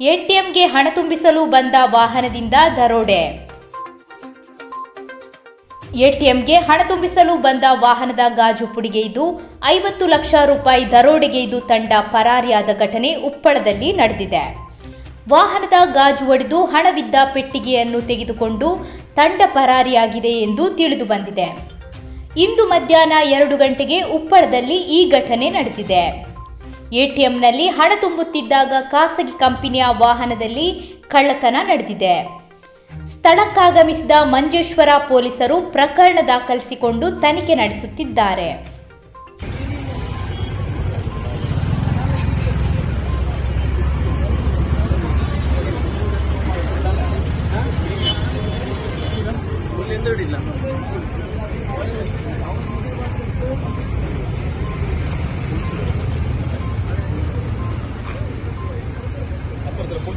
ಎಟಿಎಂಗೆ ಹಣ ತುಂಬಿಸಲು ಬಂದ ವಾಹನದಿಂದ ದರೋಡೆ. ಎಟಿಎಂಗೆ ಹಣ ತುಂಬಿಸಲು ಬಂದ ವಾಹನದ ಗಾಜು ಪುಡಿಗೆಯ್ದು ಐವತ್ತು ಲಕ್ಷ ರೂಪಾಯಿ ದರೋಡೆಗೈದು ತಂಡ ಪರಾರಿಯಾದ ಘಟನೆ ಉಪ್ಪಳದಲ್ಲಿ ನಡೆದಿದೆ. ವಾಹನದ ಗಾಜು ಒಡೆದು ಹಣವಿದ್ದ ಪೆಟ್ಟಿಗೆಯನ್ನು ತೆಗೆದುಕೊಂಡು ತಂಡ ಪರಾರಿಯಾಗಿದೆ ಎಂದು ತಿಳಿದು ಬಂದಿದೆ. ಇಂದು ಮಧ್ಯಾಹ್ನ ಎರಡು ಗಂಟೆಗೆ ಉಪ್ಪಳದಲ್ಲಿ ಈ ಘಟನೆ ನಡೆದಿದೆ. ಎಟಿಎಂನಲ್ಲಿ ಹಣ ತುಂಬುತ್ತಿದ್ದಾಗ ಖಾಸಗಿ ಕಂಪನಿಯ ವಾಹನದಲ್ಲಿ ಕಳ್ಳತನ ನಡೆದಿದೆ. ಸ್ಥಳಕ್ಕಾಗಮಿಸಿದ ಮಂಜೇಶ್ವರ ಪೊಲೀಸರು ಪ್ರಕರಣ ದಾಖಲಿಸಿಕೊಂಡು ತನಿಖೆ ನಡೆಸುತ್ತಿದ್ದಾರೆ.